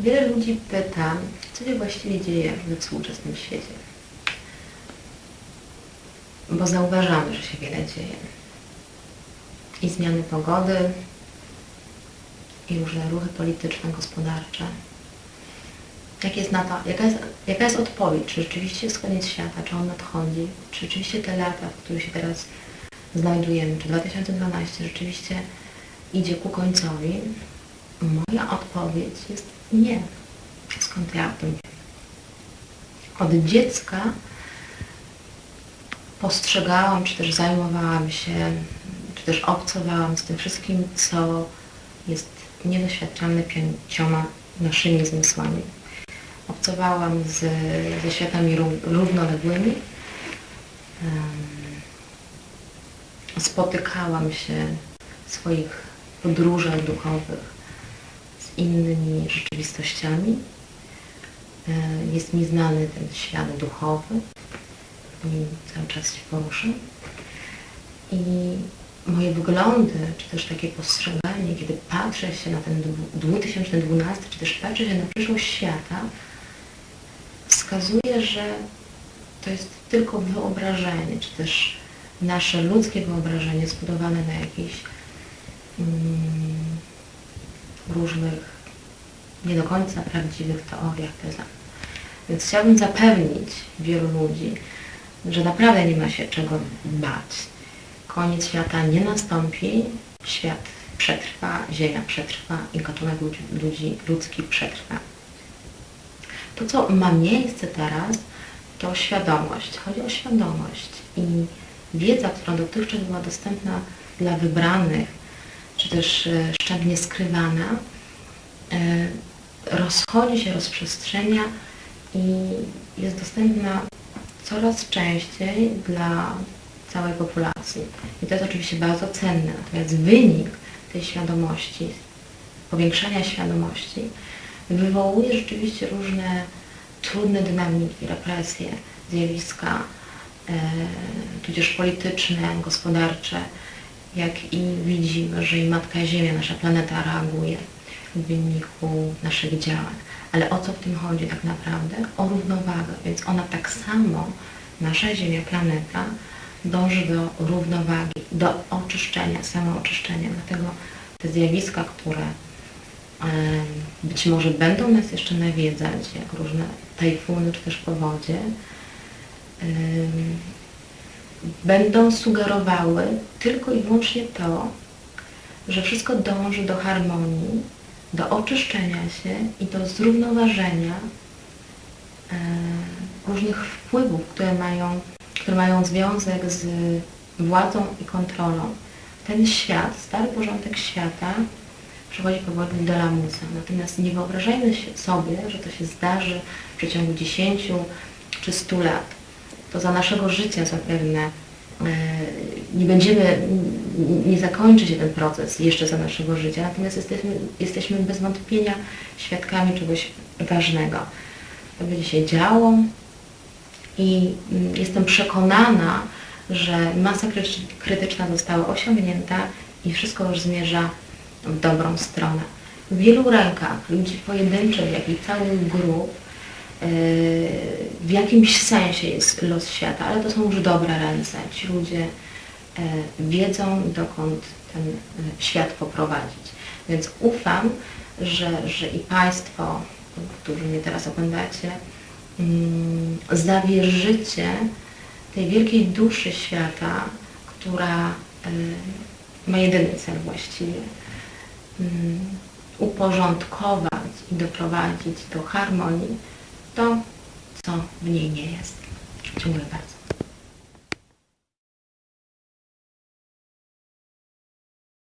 Wiele ludzi pyta, co się właściwie dzieje we współczesnym świecie. Bo zauważamy, że się wiele dzieje. I zmiany pogody, i różne ruchy polityczne, gospodarcze. Jak jest na to, jaka, jest, jaka jest odpowiedź? Czy rzeczywiście jest koniec świata? Czy on nadchodzi? Czy rzeczywiście te lata, w których się teraz znajdujemy, czy 2012 rzeczywiście idzie ku końcowi? Moja odpowiedź jest nie. Skąd ja o tym wiem? Od dziecka postrzegałam, czy też zajmowałam się, czy też obcowałam z tym wszystkim, co jest niedoświadczalne pięcioma naszymi zmysłami. Obcowałam z, ze światami ró- równoległymi. Spotykałam się w swoich podróżach duchowych innymi rzeczywistościami. E, Jest mi znany ten świat duchowy i cały czas się poruszam. I moje wyglądy, czy też takie postrzeganie, kiedy patrzę się na ten dwu- 2012, czy też patrzę się na przyszłość świata, wskazuje, że to jest tylko wyobrażenie, czy też nasze ludzkie wyobrażenie zbudowane na jakichś mm, różnych, nie do końca prawdziwych teoriach, tezach. Więc chciałabym zapewnić wielu ludzi, że naprawdę nie ma się czego bać. Koniec świata nie nastąpi, świat przetrwa, Ziemia przetrwa i gatunek ludzi, ludzi ludzki przetrwa. To, co ma miejsce teraz, to świadomość. Chodzi o świadomość i wiedza, która dotychczas była dostępna dla wybranych, czy też e, szczególnie skrywana, e, rozchodzi się, rozprzestrzenia i jest dostępna coraz częściej dla całej populacji. I to jest oczywiście bardzo cenne. Natomiast wynik tej świadomości, powiększenia świadomości, wywołuje rzeczywiście różne trudne dynamiki, represje, zjawiska, e, tudzież polityczne, gospodarcze, jak i widzimy, że i Matka Ziemia, nasza planeta reaguje w wyniku naszych działań. Ale o co w tym chodzi tak naprawdę? O równowagę, więc ona tak samo, nasza Ziemia, planeta, dąży do równowagi, do oczyszczenia, samooczyszczenia. Dlatego te zjawiska, które być może będą nas jeszcze nawiedzać, jak różne tajfuny czy też powodzie, będą sugerowały tylko i wyłącznie to, że wszystko dąży do harmonii, do oczyszczenia się i do zrównoważenia e, różnych wpływów, które mają, które mają związek z władzą i kontrolą. Ten świat, stary porządek świata przechodzi powoli do lamusa. Natomiast nie wyobrażajmy sobie, że to się zdarzy w przeciągu 10 czy 100 lat. To za naszego życia zapewne e, nie będziemy, nie zakończy się ten proces jeszcze za naszego życia, natomiast jesteśmy, jesteśmy bez wątpienia świadkami czegoś ważnego. To będzie się działo i mm, jestem przekonana, że masa krytycz- krytyczna została osiągnięta i wszystko już zmierza w dobrą stronę. W wielu rękach, ludzi pojedynczych, jak i całych grup, w jakimś sensie jest los świata, ale to są już dobre ręce. Ci ludzie yy, wiedzą, dokąd ten yy, świat poprowadzić. Więc ufam, że, że i Państwo, którzy mnie teraz oglądacie, mm, zawierzycie tej wielkiej duszy świata, która y, ma jedyny cel właściwie mm, uporządkować i doprowadzić do harmonii to, co w niej nie jest. Dziękuję bardzo.